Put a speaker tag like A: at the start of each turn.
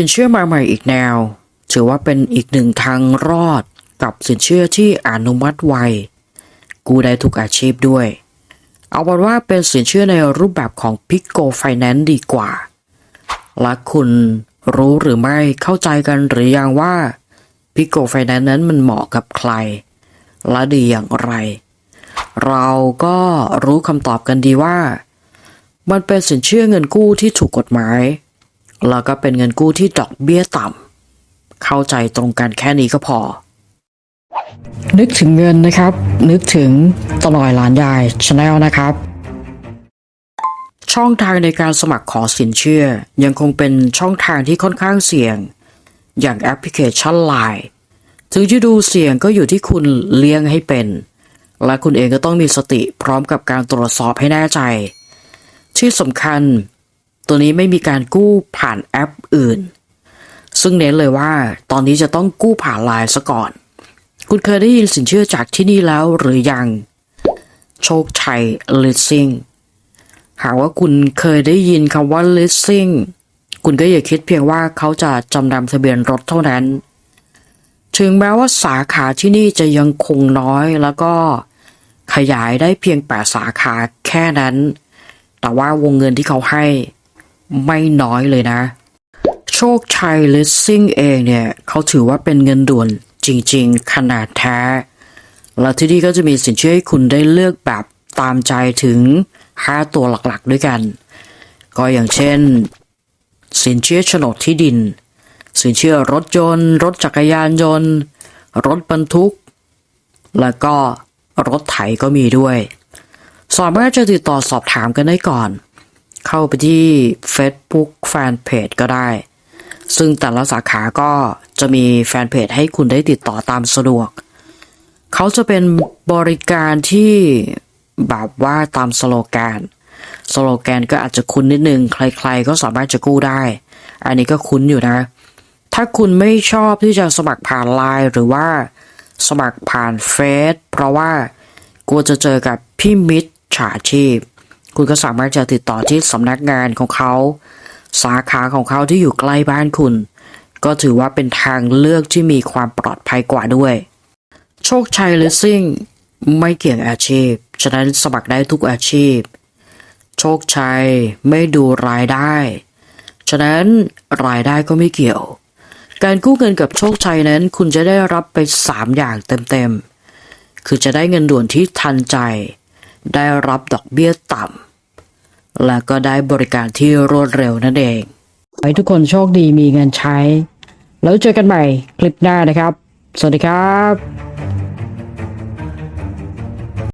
A: สินเชื่อมาใหม่อีกแนว ถือว่าเป็นอีกหนึ่งทางรอดกับสินเชื่อที่อนุมัติไว กู้ได้ทุกอาชีพด้วย เอาเป็นว่าเป็นสินเชื่อในรูปแบบของ p i c o Finance ดีกว่า และคุณรู้หรือไม่เข้าใจกันหรือยังว่า p i c o Finance นั้นมันเหมาะกับใคร และดีอย่างไร เราก็รู้คำตอบกันดีว่า มันเป็นสินเชื่อเงินกู้ที่ถูกกฎหมาย แล้วก็เป็นเงินกู้ที่ดอกเบี้ยต่ำเข้าใจตรงกันแค่นี้ก็พอ นึกถึงเงินนะครับ นึกถึงตลอยหลานยายชาแนลนะครับ ช่องทางในการสมัครขอสินเชื่อ ยังคงเป็นช่องทางที่ค่อนข้างเสี่ยง อย่างแอปพลิเคชัน Line ถึงจะดูเสี่ยงก็อยู่ที่คุณเลี้ยงให้เป็น และคุณเองก็ต้องมีสติพร้อมกับการตรวจสอบให้แน่ใจ ที่สำคัญ ตัวนี้ไม่มีการกู้ผ่านแอปอื่น ซึ่งเน้นเลยว่า ตอนนี้จะต้องกู้ผ่านไลน์ซะก่อน คุณเคยได้ยินสินเชื่อจากที่นี่แล้วหรือยัง โชคชัย leasing หากว่าคุณเคยได้ยินคำว่า leasing คุณก็อย่าคิดเพียงว่าเขาจะจำนำทะเบียนรถเท่านั้น ถึงแม้ว่าสาขาที่นี่จะยังคงน้อยแล้วก็ขยายได้เพียงแปดสาขาแค่นั้น แต่ว่าวงเงินที่เขาให้ ไม่น้อยเลยนะ โชคชัย leasing เองเนี่ย เขาถือว่าเป็นเงินด่วนจริงๆ ขนาดแท้ และที่นี่ก็จะมีสินเชื่อให้คุณได้เลือกแบบตามใจถึง 5 ตัวหลักๆ ด้วยกัน ก็อย่างเช่น สินเชื่อโฉนดที่ดิน สินเชื่อรถยนต์ รถจักรยานยนต์ รถบรรทุก แล้วก็รถไถก็มีด้วย สามารถจะติดต่อสอบถามกันได้ก่อน เข้าไปที่ Facebook Fanpage ก็ได้ ซึ่งแต่ละสาขาก็จะมีแฟนเพจให้คุณได้ติดต่อตามสะดวก เขาจะเป็นบริการที่แบบว่าตามสโลแกน สโลแกนก็อาจจะคุ้นนิดนึง ใครๆก็สามารถจะกู้ได้ อันนี้ก็คุ้นอยู่นะ ถ้าคุณไม่ชอบที่จะสมัครผ่านไลน์หรือว่าสมัครผ่านเฟซเพราะว่ากลัวจะเจอกับพี่มิตรฉาชีพ คุณก็สามารถจะติดต่อที่สำนักงานของเขา สาขาของเขาที่อยู่ใกล้บ้านคุณ ก็ถือว่าเป็นทางเลือกที่มีความปลอดภัยกว่าด้วย โชคชัยเลสซิ่งไม่เกี่ยงอาชีพ ฉะนั้นสมัครได้ทุกอาชีพ โชคชัยไม่ดูรายได้ ฉะนั้นรายได้ก็ไม่เกี่ยว การกู้เงินกับโชคชัยนั้นคุณจะได้รับไป 3 อย่างเต็มๆ คือจะได้เงินด่วนที่ทันใจ ได้รับดอกเบี้ยต่ำ และก็ได้บริการที่รวดเร็วนั่นเองขอให้ทุกคนโชคดีมีเงินใช้ แล้วเจอกันใหม่คลิปหน้านะครับ สวัสดีครับ